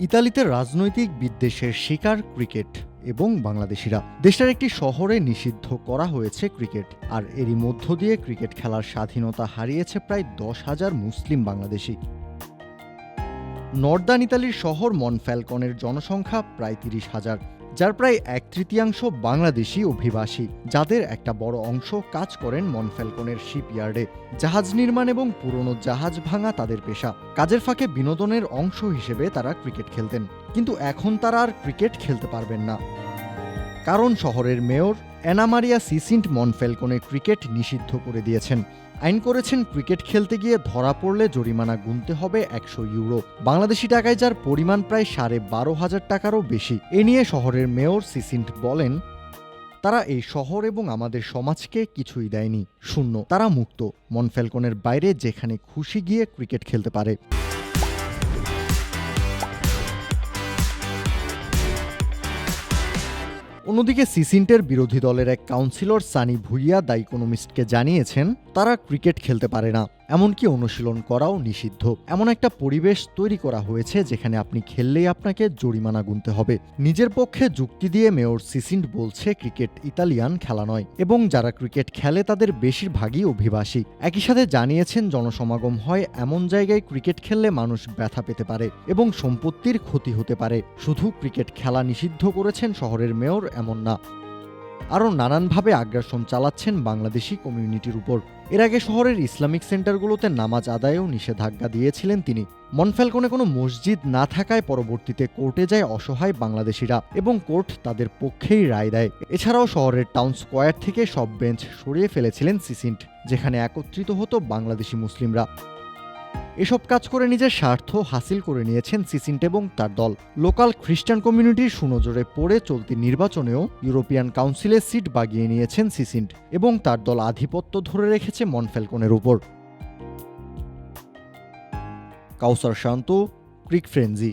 ইতালিতে রাজনৈতিক বিদ্বেষের শিকার ক্রিকেট এবং বাংলাদেশিরা। দেশটার একটি শহরে নিষিদ্ধ করা হয়েছে ক্রিকেট, আর এরই মধ্য দিয়ে ক্রিকেট খেলার স্বাধীনতা হারিয়েছে প্রায় দশ হাজার মুসলিম বাংলাদেশি। নর্দান ইতালির শহর মনফ্যালকনের জনসংখ্যা প্রায় তিরিশ হাজার। যার প্রায় এক তৃতীয়াংশ বাংলাদেশি অভিবাসী, যাদের একটা বড় অংশ কাজ করেন মনফ্যালকনের শিপইয়ার্ডে। জাহাজ নির্মাণ এবং পুরনো জাহাজ ভাঙা তাদের পেশা। কাজের ফাঁকে বিনোদনের অংশ হিসেবে তারা ক্রিকেট খেলতেন। কিন্তু এখন তারা আর ক্রিকেট খেলতে পারবেন না। কারণ শহরের মেয়র অ্যানামারিয়া সিসিন্ট মনফেলকনে ক্রিকেট নিষিদ্ধ করে দিয়েছেন। আইন করেছেন ক্রিকেট খেলতে গিয়ে ধরা পড়লে জরিমানা গুনতে হবে একশো ইউরো। বাংলাদেশি টাকায় যার পরিমাণ প্রায় সাড়ে বারো হাজার টাকারও বেশি। এ নিয়ে শহরের মেয়র সিসিন্ট বলেন, তারা এই শহর এবং আমাদের সমাজকে কিছুই দেয়নি। শূন্য, তারা মুক্ত। মনফেলকনের বাইরে যেখানে খুশি গিয়ে ক্রিকেট খেলতে পারে। অন্যদিকে সিসিন্টের বিরোধী দলের এক কাউন্সিলর সানি ভুইয়া দ্য ইকোনমিস্টকে জানিয়েছেন, তারা ক্রিকেট খেলতে পারে না। এমনকি অনুশীলন করাও নিষিদ্ধ। এমন একটা পরিবেশ তৈরি করা হয়েছে যেখানে আপনি খেললেই আপনাকে জরিমানা গুনতে হবে। নিজের পক্ষে যুক্তি দিয়ে মেয়র সিসিন্ট বলছে ক্রিকেট ইতালিয়ান খেলা নয় এবং যারা ক্রিকেট খেলে তাদের বেশিরভাগই অভিবাসী। একই সাথে জানিয়েছেন জনসমাগম হয় এমন জায়গায় ক্রিকেট খেললে মানুষ ব্যথা পেতে পারে এবং সম্পত্তির ক্ষতি হতে পারে। শুধু ক্রিকেট খেলা নিষিদ্ধ করেছেন শহরের মেয়র এমন না। আরও নানানভাবে আগ্রাসন চালাচ্ছেন বাংলাদেশি কমিউনিটির উপর। এর আগে শহরের ইসলামিক সেন্টারগুলোতে নামাজ আদায়েও নিষেধাজ্ঞা দিয়েছিলেন তিনি। মনফ্যালকনে কোনো মসজিদ না থাকায় পরবর্তীতে কোর্টে যায় অসহায় বাংলাদেশিরা এবং কোর্ট তাদের পক্ষেই রায় দেয়। এছাড়াও শহরের টাউন স্কোয়ার থেকে সব বেঞ্চ সরিয়ে ফেলেছিলেন সিসিন্ট, যেখানে একত্রিত হতো বাংলাদেশি মুসলিমরা। এসব কাজ করে নিজের স্বার্থ হাসিল করে নিয়েছেন সিসিন্ট এবং তার দল। লোকাল খ্রিস্টান কমিউনিটির সুনজরে পড়ে চলতি নির্বাচনেও ইউরোপিয়ান কাউন্সিলে সিট বাগিয়ে নিয়েছেন সিসিন্ট এবং তার দল আধিপত্য ধরে রেখেছে মনফেলকনের উপর। কাউসার শান্ত, ক্রিক ফ্রেঞ্জি